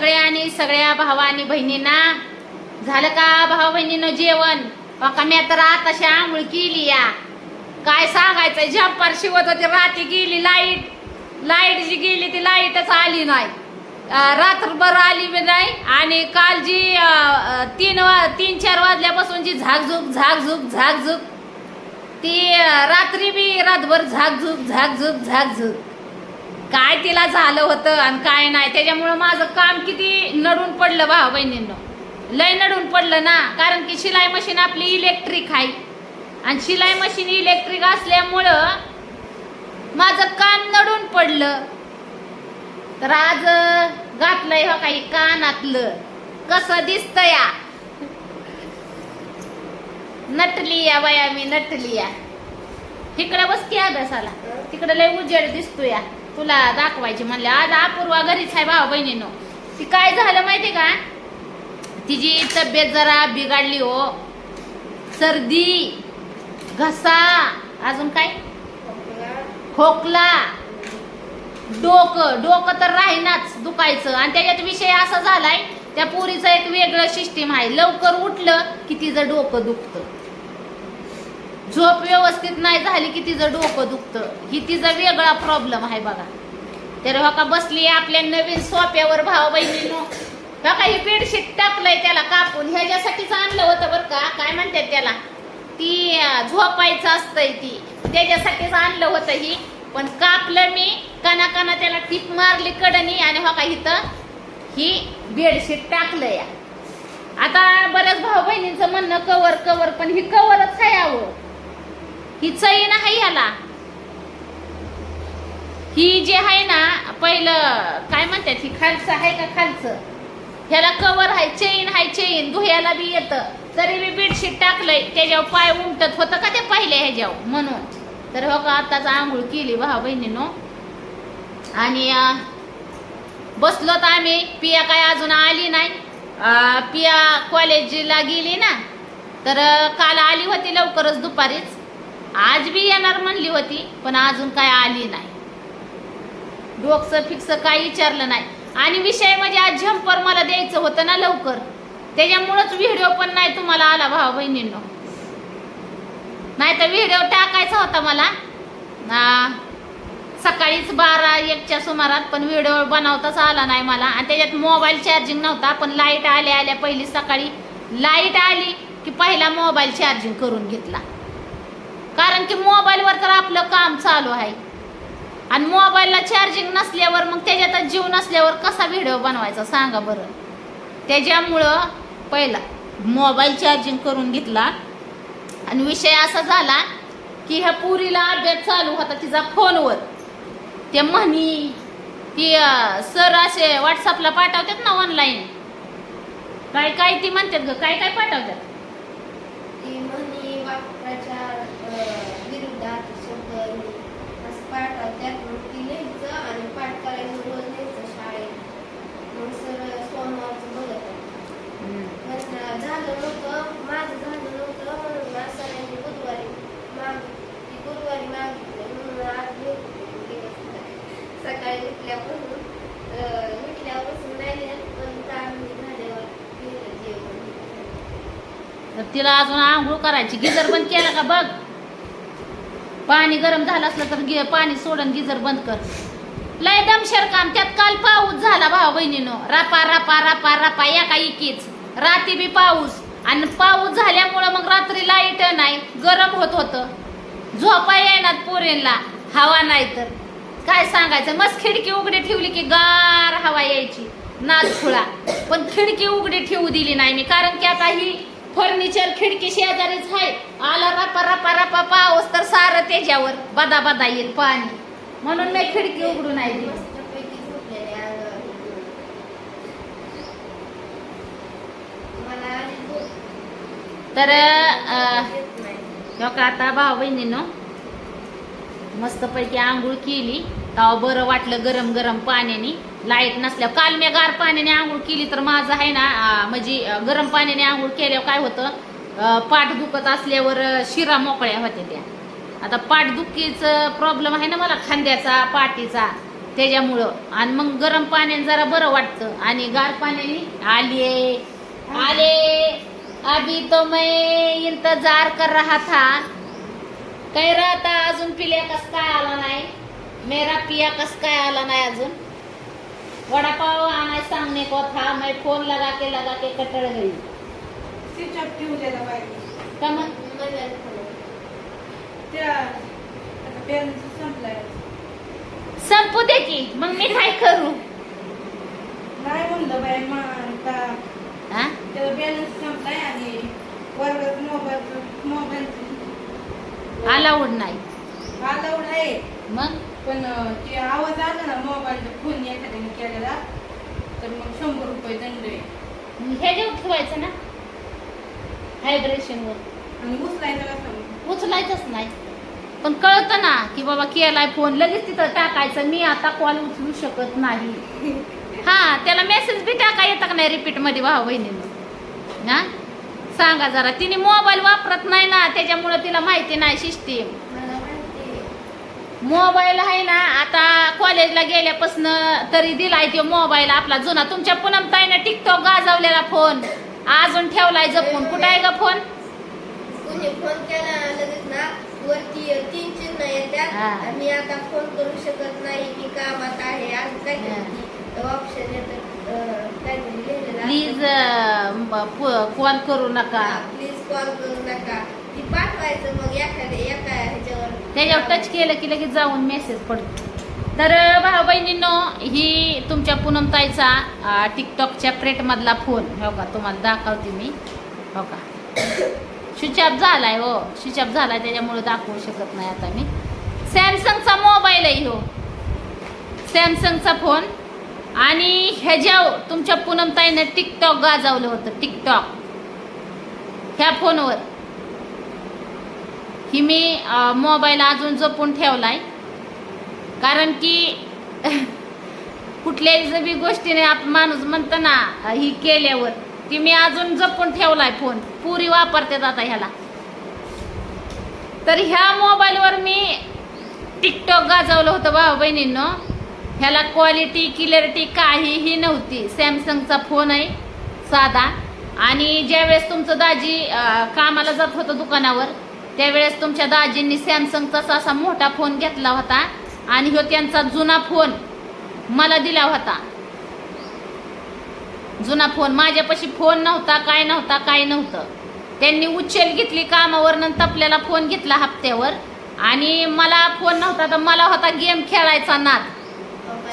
सगळ्यांनी सगळ्या भावा आणि बहिणींना. झालं का भावा बहिणीनं जेवण? बघा मी तर आताशी आंघोळ केली या. काय सांगायचं झंपर शिवत होती रात्री गेली लाइट. लाइट जी गेली ती लाईटच आली नाही. रात्रभर आली बी नाही. आणि काल जी तीन वा तीन चार वाजल्यापासून जी झाकझुक झाकझुक झाकझुक ती रात्री बी रातभर झाकझुक झाकझुक झाकझुक. काय तिला झालं होतं आणि काय नाही त्याच्यामुळं माझं काम किती नडून पडलं भाऊ बहिणींनं. लय नडून पडलं ना कारण की शिलाई मशीन आपली इलेक्ट्रिक आहे. आणि शिलाई मशीन इलेक्ट्रिक असल्यामुळं माझं काम नडून पडलं. तर आज घातलंय हो काही कानातलं. कसं दिसतं या? नटली या बाया मी नटली या इकडे बस की अभ्यासाला. तिकडे लय उजेड दिसतो या तुला दाखवायची म्हणले आज अपूर्वा घरीच आहे भाऊ बहिणीनो. ती काय झालं माहिती का? तिची तब्येत जरा बिघडली हो. सर्दी घसा अजून काय? खोकला. डोकं डोकं तर राहीनाच दुखायचं. आणि त्याच्यात विषय असा झालाय त्या पुरीचं एक वेगळं सिस्टीम आहे. लवकर उठलं की तिचं डोकं दुखतं. झोप व्यवस्थित नाही झाली की तिचं डोकं दुखतं. ही तिचा वेगळा प्रॉब्लेम आहे बघा. तर हो का बसली आपल्या नवीन सोप्यावर भाऊ बहिणीनो हो का ही बेडशीट टाकलंय त्याला कापून. ह्याच्यासाठीच आणलं होतं बरं का. काय म्हणतात त्याला? ती झोपायचं असतंय ती. त्याच्यासाठीच आणलं होतं ही. पण कापलं मी. काना काना त्याला टीप मारली कडनी आणि हो का इथं ही बेडशीट टाकलं या आता बऱ्याच भाऊ बहिणींचं म्हणणं कवर कवर पण ही कवरच आहे ही ही चैन आहे ह्याला. ही जे आहे ना पहिलं काय म्हणतात ही खालचं आहे का खालचं? ह्याला कवर आहे चेन आहे चेन धुयाला बी येतं. तरी मी बेडशीट टाकलंय त्याच्यावर पाय उमटत होतं का ते पहिले ह्याच्यावर म्हणून. तर हो का आताच आंघोळ केली भाऊ बहिणीनो. आणि बसलो तर आम्ही. पिया काय अजून आली नाही. पिया कॉलेजला गेली ना. तर काल आली होती लवकरच दुपारीच. आज बी येणार म्हणली होती पण अजून काय आली नाही. डोकचं फिक्स काही विचारलं नाही. आणि विषय म्हणजे आज झंपर मला द्यायचं होतं ना लवकर. त्याच्यामुळंच व्हिडिओ पण नाही तुम्हाला आला भाऊ बहिणींनो. नाही तर व्हिडिओ टाकायचा होता मला. सकाळीच बारा एकच्या सुमारात पण व्हिडिओ बनवताच आला नाही मला. आणि त्याच्यात मोबाईल चार्जिंग नव्हता पण लाइट आल्या आल्या पहिली सकाळी. लाइट आली की पहिला मोबाईल चार्जिंग करून घेतला. कारण की मोबाईलवर तर आपलं काम चालू आहे. आणि मोबाईलला चार्जिंग नसल्यावर मग त्याच्यात जीव नसल्यावर कसा व्हिडिओ बनवायचा सांगा बरं. त्याच्यामुळं पहिला मोबाईल चार्जिंग करून घेतला. आणि विषय असा झाला की ह्या पुरीला अभ्यास चालू होता तिचा फोनवर. ते म्हणी ती सर असे व्हॉट्सअपला पाठवतात ना ऑनलाईन काय काय ती म्हणतात ग? काय काय पाठवतात लिहायचं आणि पाठ करायचं रोज लिहायचं शाळेत. मग सर सोमवारचं बघत. पण झालं नव्हतं. माझं झालं नव्हतं. म्हणून सरांनी बुधवारी माग गुरुवारी मागितलं. म्हणून आज सकाळी उठल्यापासून अं, उठल्यापासून नाही पण काम झाल्यावर लिहिलं जेवण. तर तिला अजून आंघोळ करायची गिजर बंद केलं का बघ? पाणी गरम झालं असलं तर गे पाणी सोडून गिजर बंद कर. लय दमशेर काम त्यात काल पाऊस झाला भाऊ बहिणीनं. रापा रापा रापा रापा एका इकीच. रात्री बी पाऊस. आणि पाऊस झाल्यामुळं मग रात्री लाइट नाही गरम होत होतं. झोपा येणार पोरेंना हवा नाही तर. काय सांगायचं? मस्त खिडकी उघडी ठेवली की गार हवा यायची नाच खुळा पण खिडकी उघडी ठेवू दिली नाही मी कारण की आता ही फर्निचर खिडकी शेजारीच आहे. आला रापा रपा रापा पाऊस तर सारं ते त्याच्यावर बदा बदा येईल पाणी. म्हणून मी खिडकी उघडून आहे तर का आता भाऊ बहिणीनं मस्तपैकी आंघोळ केली. तेव्हा बरं वाटलं गरम गरम पाण्याने. लाइट नसल्यावर काल मी गार पाण्याने आंघोळ केली तर माझं आहे ना म्हणजे गरम पाण्याने आंघोळ केल्यावर काय होतं? पाठ दुखत असल्यावर शिरा मोकळ्या होत्या त्या. आता पाठदुखीचं प्रॉब्लेम आहे ना मला खांद्याचा पाठीचा त्याच्यामुळं. आणि मग गरम पाण्याने जरा बरं वाटतं. आणि गार पाण्याने आले. आले. अभी तो मैं इंतजार कर रहा था काय राहता? अजून पिल्या कस काय आला नाही? मेरा पिया कस काय आला नाही अजून? वडापाव आणाय सांगणे को था मैं फोन लगा के लगा के कटड़ गई का मग मला फोन. त्या आता बॅलन्स संपलाय संपू दे की मग मी काय करू? नाही म्हणलं बाई हा? त्याचा बॅलन्स संपलाय आणि वर्गात मोबाईल मोबाईल अलाउड नाही. अलाउड आहे. मग? पण ते आवाज आला ना मोबाईलचा फोन एखाद्याने केलेला तर मग शंभर रुपये दंड आहे. हे जेव ठेवायचं ना व्हायब्रेशन वर. आणि उचलायचा कसा? उचलायचंच नाही. पण कळतं ना की बाबा केलाय फोन लगेच तिथं टाकायचं. मी आता कॉल उचलू शकत नाही. हा त्याला मेसेज बी टाका येतं का नाही रिपीटमध्ये भाऊ बहिणीनं. हा? सांगा जरा. तिने मोबाईल वापरत नाही ना त्याच्यामुळे तिला माहिती नाही सिस्टीम मोबाईल आहे ना आता कॉलेजला गेल्यापासून तरी दिलाय तो मोबाईल आपला जुना. तुमच्या पूनम ताईनं टिकटॉक गाजवलेला फोन अजून ठेवलाय जपून. कुठं आहे ग फोन कुणी फोन केला ना लगेच ना वरती तीन चिन्ह येतात. हा. आणि मी आता फोन करू शकत नाही मी कामात आहे. ऑप्शन येतं. लिहिलेलं प्लीज कॉल करू नका. प्लीज कॉल करू नका. ती पाठवायचं मग एखाद्या एका ह्याच्यावर. त्याच्यावर टच केलं की लगेच जाऊन मेसेज पडतो. तर भाऊ बहिणींनो ही तुमच्या पूनमताईचा टिकटॉकच्या प्लेटमधला फोन हो का? तुम्हाला दाखवते मी. हो का? स्विच ऑफ झालाय हो. स्विच ऑफ झालाय त्याच्यामुळे दाखवू शकत नाही आता मी. सॅमसंगचा मोबाईल आहे हो. सॅमसंगचा फोन आणि ह्याच्या तुमच्या पूनमताईनं टिकटॉक गाजवलं होतं टिकटॉक ह्या फोनवर ही मी मोबाईल अजून जपून ठेवलाय. कारण की कुठल्याही बी गोष्टीने आप माणूस म्हणतं ना ही केल्यावर. ती मी अजून जपून ठेवलाय फोन. पुरी वापरतात आता ह्याला. तर ह्या मोबाईलवर मी टिकटॉक गाजवलं होतं भाऊ बहिणींनो. ह्याला क्वालिटी क्लिअरिटी काहीही नव्हती. सॅमसंगचा फोन आहे साधा. आणि ज्यावेळेस तुमचं दाजी कामाला जात होतं दुकानावर त्यावेळेस तुमच्या दाजींनी सॅमसंगचा असा मोठा फोन घेतला होता. आणि ह्यो त्यांचा जुना फोन मला दिला होता. जुना फोन माझ्यापाशी फोन नव्हता काय नव्हता काय नव्हतं. त्यांनी उचल घेतली कामावरनं तपल्याला फोन घेतला हप्त्यावर. आणि मला फोन नव्हता तर मला होता गेम खेळायचा नाद.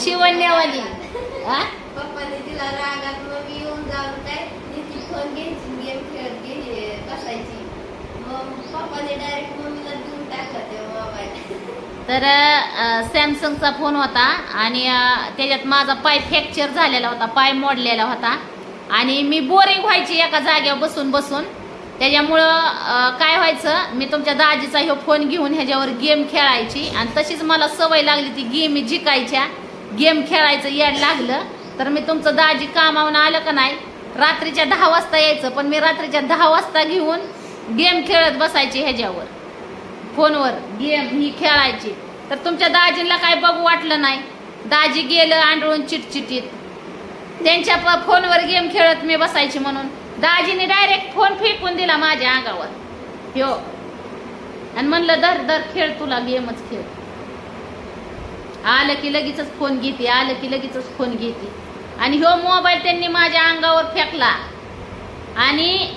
शिवण्यावाली दिला हा? पप्पाने दिला रागात मग मी येऊन जाऊन काय ती फोन घ्यायची गेम खेळत घे कसायची मग पप्पाने डायरेक्ट मम्मीला देऊन टाकला ते मोबाईल तर सॅमसंगचा फोन होता आणि त्याच्यात माझा पाय फ्रॅक्चर झालेला होता पाय मोडलेला होता. आणि मी बोरिंग व्हायची एका जागेवर बसून बसून. त्याच्यामुळं काय व्हायचं मी तुमच्या दाजीचा ह्यो फोन घेऊन ह्याच्यावर गेम खेळायची. आणि तशीच मला सवय लागली ती गेम जिकायच्या. गेम खेळायचं याड लागलं. तर मी तुमचं दाजी कामावून आलं का नाही रात्रीच्या दहा वाजता यायचं. पण मी रात्रीच्या दहा वाजता घेऊन गेम खेळत बसायची ह्याच्यावर. फोनवर गेम ही खेळायची. तर तुमच्या दाजीला काय बघू वाटलं नाही. दाजी गेलं आंडळून चिटचिटीत. त्यांच्या प- फोनवर गेम खेळत मी बसायची म्हणून. दाजीने डायरेक्ट फोन फेकून दिला माझ्या अंगावर. हो आणि म्हणलं दर दर खेळ तुला गेमच खेळ. आलं की लगेचच फोन घेते आलं की लगेचच फोन घेते. आणि ह्यो मोबाईल त्यांनी माझ्या अंगावर फेकला. आणि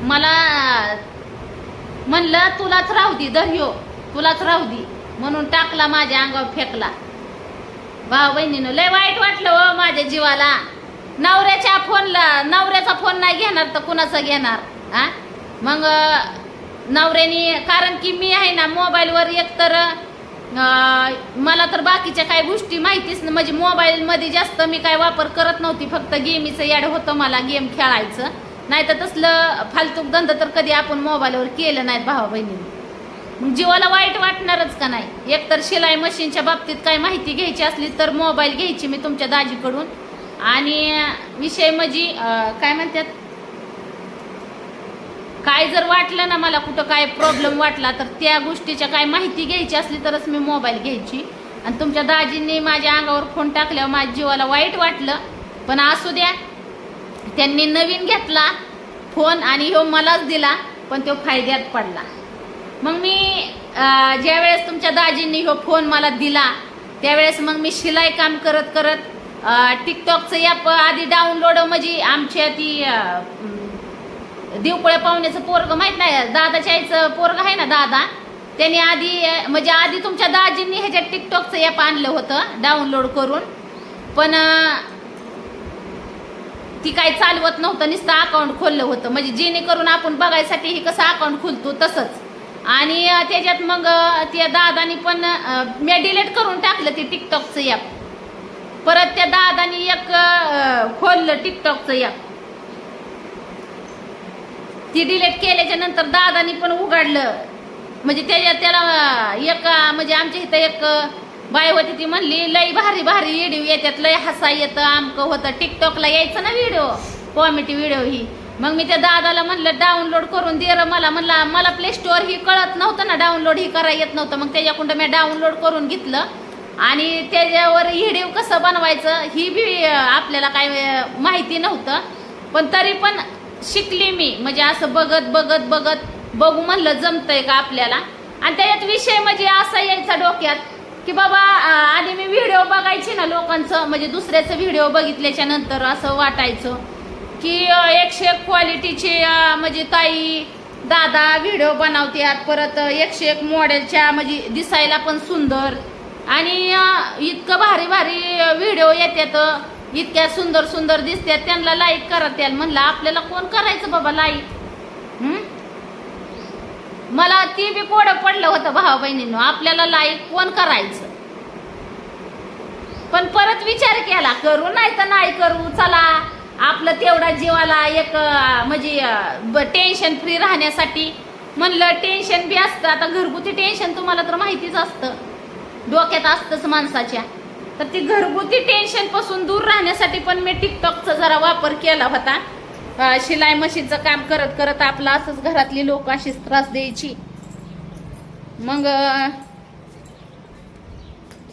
मला म्हणलं तुलाच राहू दे दर्यो तुलाच राहू दे. म्हणून टाकला माझ्या अंगावर फेकला. भाऊ बहिणीनं लय वाईट वाटलं हो माझ्या जीवाला. नवऱ्याच्या फोनला नवऱ्याचा फोन नाही घेणार तर कुणाचा घेणार? हा मग नवऱ्यानी नवऱ्याने कारण की मी आहे ना मोबाईलवर एकतर मला तर बाकीच्या काही गोष्टी माहितीच नाही. म्हणजे मोबाईलमध्ये जास्त मी काय वापर करत नव्हती. फक्त गेमीचं याड होतं मला गेम खेळायचं. नाही तर तसलं फालतूक धंदा तर कधी आपण मोबाईलवर केलं नाहीत भावा बहिणीने. जीवाला वाईट वाटणारच का नाही? एकतर शिलाई मशीनच्या बाबतीत काय माहिती घ्यायची असली तर मोबाईल घ्यायची मी तुमच्या दाजीकडून. आणि विषय म्हणजे काय म्हणतात? काय जर वाटलं ना मला कुठं काय प्रॉब्लेम वाटला तर त्या गोष्टीच्या काय माहिती घ्यायची असली तरच मी मोबाईल घ्यायची. आणि तुमच्या दाजींनी माझ्या अंगावर फोन टाकल्यावर माझ्या जीवाला वाईट वाटलं. पण असू द्या त्यांनी नवीन घेतला फोन आणि ह्यो मलाच दिला पण तो फायद्यात पडला. मग मी ज्या ज्यावेळेस तुमच्या दाजींनी हो फोन मला दिला त्यावेळेस मग मी शिलाई काम करत करत टिकटॉकचं ॲप आधी डाउनलोड म्हणजे आमच्या ती अं, पाहुण्याचं पोरग माहीत नाही दादाच्या आईचं पोरग आहे ना दादा त्यांनी आधी म्हणजे आधी तुमच्या दाजींनी ह्याच्यात टिकटॉकचं ॲप आणलं होतं डाउनलोड करून पण ती काही चालवत नव्हतं नुसतं अकाउंट खोललं होतं म्हणजे जेणेकरून आपण बघायसाठी हे कसं अकाउंट खोलतो तसंच. आणि त्याच्यात मग त्या दादानी पण मी डिलीट करून टाकलं ते टिकटॉकचं ॲप. परत त्या दादानी एक खोललं टिकटॉकचं ॲप. ती डिलीट केल्याच्यानंतर दादानी पण उघडलं. म्हणजे त्याच्यात त्याला एक म्हणजे आमच्या इथं एक बाय होती ती म्हणली लई भारी भारी व्हिडिओ येतात लय हसा येतं आमकं होतं. टिकटॉकला यायचं ना व्हिडिओ? कॉमेडी व्हिडिओ ही. मग मी त्या दादाला म्हणलं डाउनलोड करून दे मला. म्हणलं मला प्ले स्टोअर ही कळत नव्हतं ना डाउनलोड ही करा येत नव्हतं. मग त्याच्याकडं मी डाउनलोड करून घेतलं. आणि त्याच्यावर व्हिडिओ कसं बनवायचं ही बी आपल्याला काय माहिती नव्हतं. पण तरी पण शिकली मी. म्हणजे असं बघत बघत बघत बघू म्हणलं जमतंय का आपल्याला? आणि त्याच्यात विषय म्हणजे असा यायचा डोक्यात की बाबा आधी मी व्हिडिओ बघायची ना लोकांचं. म्हणजे दुसऱ्याचं व्हिडिओ बघितल्याच्या नंतर असं वाटायचं. की एकशे एक क्वालिटीचे म्हणजे ताई दादा व्हिडिओ बनवतात परत एकशे एक मॉडेलच्या म्हणजे दिसायला पण सुंदर. आणि इतकं भारी भारी व्हिडिओ येतात इतक्या सुंदर सुंदर दिसतात त्यांना लाईक करत याल म्हणलं आपल्याला कोण करायचं बाबा लाईक मला ती बी कोड पडलं होतं भावा बहिणीनं. आपल्याला लाईक कोण करायचं? पण परत विचार केला. करू नाही तर नाही करू. चला. आपलं तेवढा जीवाला एक म्हणजे टेन्शन फ्री राहण्यासाठी म्हणलं टेन्शन बी असतं. आता घरगुती टेन्शन तुम्हाला तर माहितीच असतं. डोक्यात असतंच माणसाच्या. तर ती घरगुती टेन्शनपासून दूर राहण्यासाठी पण मी टिकटॉकचा जरा वापर केला होता. शिलाई मशीनचं काम करत करत आपलं असंच घरातली लोक अशीच त्रास द्यायची. मग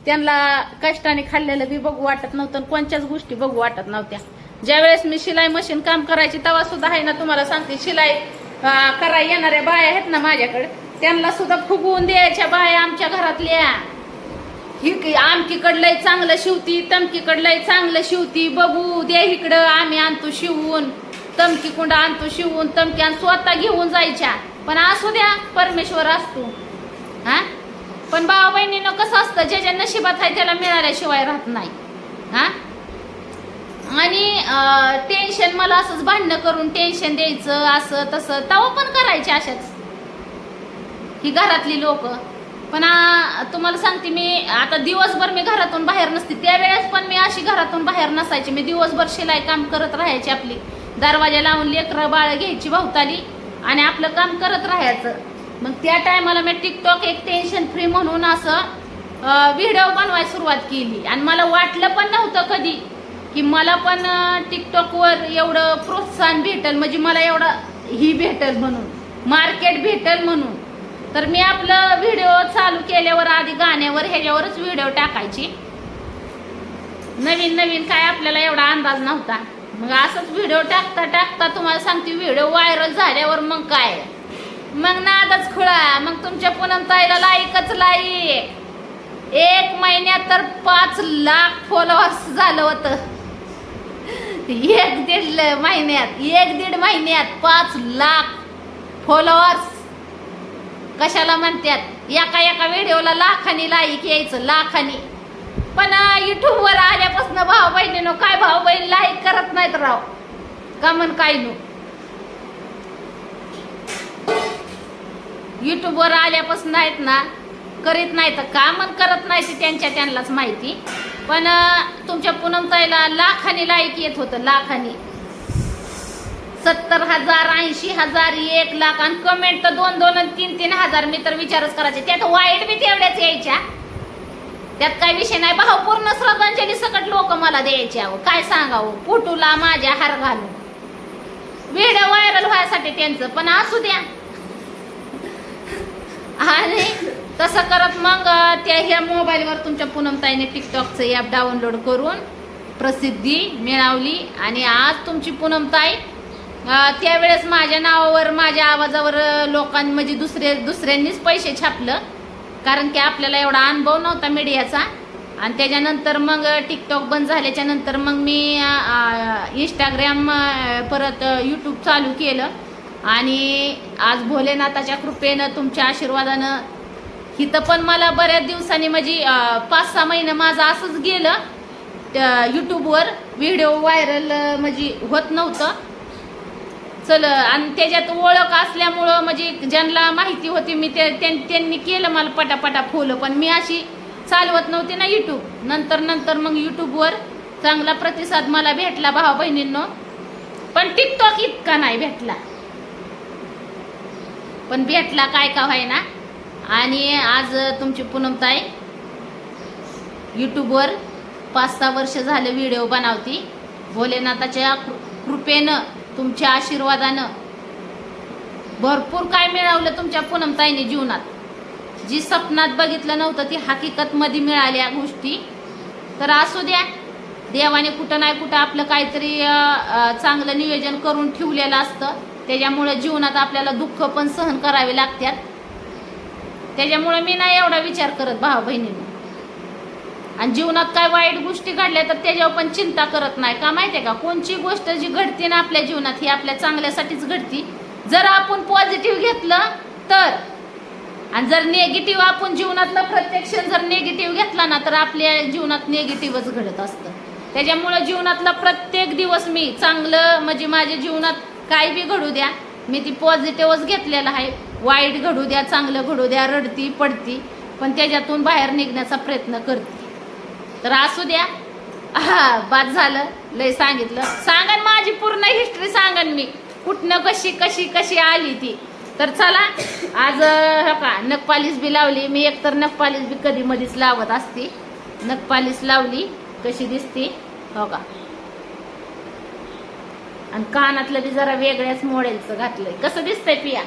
त्यांना कष्टाने खाल्लेलं बी बघू वाटत नव्हतं आणि कोणत्याच गोष्टी बघू वाटत नव्हत्या. ज्यावेळेस मी शिलाई मशीन काम करायची तेव्हा सुद्धा आहे ना तुम्हाला सांगते शिलाई कराय येणाऱ्या बाया आहेत ना माझ्याकडे त्यांना सुद्धा फुगवून द्यायच्या बाया आमच्या घरातल्या. ही आमकीकडलंय चांगलं शिवती तमकीकडलंय चांगलं शिवती बघू दे इकडं आम्ही आणतो शिवून. तमकी कुंड आणतो शिवून तमकी आणि स्वतः घेऊन जायच्या. पण असू द्या परमेश्वर असतो. हा? पण भावा बहिणीनं कसं असतं ज्याच्या नशिबात आहे त्याला मिळाल्याशिवाय राहत नाही. हा? आणि टेन्शन मला असंच भांडणं करून टेन्शन द्यायचं असं तसं. तवा पण करायचे अशाच. ही घरातली लोक. पण तुम्हाला सांगते मी आता दिवसभर मी घरातून बाहेर नसते. त्यावेळेस पण मी अशी घरातून बाहेर नसायची. मी दिवसभर शिलाई काम करत राहायची आपली. दरवाजा लावून लेकरं बाळ घ्यायची भोवताली आणि आपलं काम करत राहायचं. मग त्या टायमाला मी टिकटॉक एक टेन्शन फ्री म्हणून असं व्हिडिओ बनवायला सुरुवात केली. आणि मला वाटलं पण नव्हतं कधी. की मला पण टिकटॉकवर एवढं प्रोत्साहन भेटेल म्हणजे मला एवढं ही भेटेल म्हणून मार्केट भेटेल म्हणून. तर मी आपलं व्हिडिओ चालू केल्यावर आधी गाण्यावर ह्याच्यावरच व्हिडिओ टाकायची. नवीन नवीन काय आपल्याला एवढा अंदाज नव्हता. मग असंच व्हिडिओ टाकता टाकता तुम्हाला सांगते व्हिडिओ व्हायरल झाल्यावर मग काय? मग नादच खुळा. मग तुमच्या पुनम ताईला लाईकच लाईक. एक महिन्यात तर पाच लाख फॉलोअर्स झालं होतं. एक दीड ल- महिन्यात एक दीड महिन्यात पाच लाख फॉलोअर्स कशाला म्हणतात एका एका व्हिडिओला लाखानी लाईक यायचं लाखानी. पण युट्यूबवर आल्यापासून भाऊ बहिणीनो काय भाऊ बहीण लाईक करत नाहीत राव. का म्हण काय नो? युट्यूबवर आल्यापासून आहेत ना करीत नाही तर कामन करत नाही त्यांच्या त्यांनाच माहिती. पण तुमच्या पूनमताईला लाखानी लाईक येत होतं लाखानी. सत्तर हजार ऐंशी हजार एक लाख आणि कमेंट तर दोन दोन आणि तीन तीन हजार मी तर विचारच करायचे. त्यात वाईट बी तेवढ्याच यायच्या. त्यात काय विषय नाही. भावपूर्ण श्रद्धांजली सकट लोक मला द्यायचे अहो. काय सांगावं? पुटूला माझ्या हार घालून. व्हिडिओ व्हायरल व्हायसाठी त्यांचं पण असू द्या. आणि तसं करत मग त्या ह्या मोबाईलवर तुमच्या पूनमताईने टिकटॉकचं ॲप डाउनलोड करून प्रसिद्धी मिळवली. आणि आज तुमची पूनमताई त्यावेळेस माझ्या नावावर माझ्या आवाजावर लोकांनी लोकां म्हणजे दुसरे दुसऱ्यांनीच पैसे छापलं. कारण की आपल्याला एवढा अनुभव नव्हता मीडियाचा. आणि त्याच्यानंतर मग टिकटॉक बंद झाल्याच्यानंतर मग मी इंस्टाग्राम परत यूट्यूब चालू केलं. आणि आज भोलेनाथाच्या कृपेनं तुमच्या आशीर्वादानं तिथं पण मला बऱ्याच दिवसांनी म्हणजे पाच सहा महिने माझं असंच गेलं. त्या यूट्यूबवर व्हिडिओ व्हायरल म्हणजे होत नव्हतं. चल आणि त्याच्यात ओळख असल्यामुळं म्हणजे ज्यांना माहिती होती मी ते त्यां- त्यांनी केलं मला पटापटा फुलं पण मी अशी चालवत नव्हती ना यूट्यूब नंतर नंतर मग यूट्यूबवर चांगला प्रतिसाद मला भेटला भावा बहिणींनो. पण टिकटॉक इतका नाही भेटला. पण भेटला काय का व्हायना आणि आज तुमची पूनमताई यूट्यूबवर पाच सहा वर्ष झालं व्हिडिओ बनवती. भोलेनाथाच्या कृपेनं तुमच्या आशीर्वादानं भरपूर काय मिळवलं तुमच्या पूनमताईने जीवनात. जी स्वप्नात बघितलं नव्हतं ती हकीकतमध्ये मिळाल्या गोष्टी. तर असू द्या देवाने कुठं नाही कुठं आपलं काहीतरी चांगलं नियोजन करून ठेवलेलं असतं. त्याच्यामुळे जीवनात आपल्याला दुःख पण सहन करावे लागतात. त्याच्यामुळे मी नाही एवढा विचार करत भाऊ बहिणीनं. आणि जीवनात काय वाईट गोष्टी घडल्या तर त्याच्यावर पण चिंता करत नाही. का माहितीये का? कोणची गोष्ट जी घडते ना आपल्या जीवनात ही आपल्या चांगल्यासाठीच घडती. जर आपण पॉझिटिव्ह घेतलं तर. आणि जर निगेटिव्ह आपण जीवनातलं प्रत्येक क्षण जर निगेटिव्ह घेतला ना तर आपल्या जीवनात निगेटिव्हच घडत असतं. त्याच्यामुळं जीवनातला प्रत्येक दिवस मी चांगलं म्हणजे माझ्या जीवनात काय बी घडू द्या मी ती पॉझिटिव्हच घेतलेलं आहे. वाईट घडू द्या चांगलं घडू द्या रडती पडती पण त्याच्यातून बाहेर निघण्याचा प्रयत्न करते. तर असू द्या. हा बाद झालं. लय सांगितलं. सांगन माझी पूर्ण हिस्ट्री सांगन मी. कुठनं कशी कशी कशी आली ती. तर चला आज हो का नखपालीस बी लावली. मी एकतर नखपालीस बी कधी मधीच लावत असते. नखपालीस लावली कशी दिसते. हो का? आणि कानातलं बी जरा वेगळ्याच मॉडेलचं घातलंय. कसं दिसतंय पिया?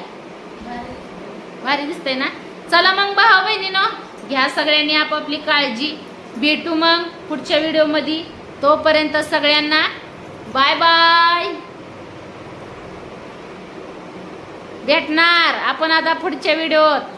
भारी दिसतंय ना? चला मग भाऊ बहिणीनो घ्या सगळ्यांनी आपापली काळजी. भेटू मग पुढच्या व्हिडिओमध्ये. तोपर्यंत सगळ्यांना बाय बाय. भेटणार. आपण आता पुढच्या व्हिडिओत.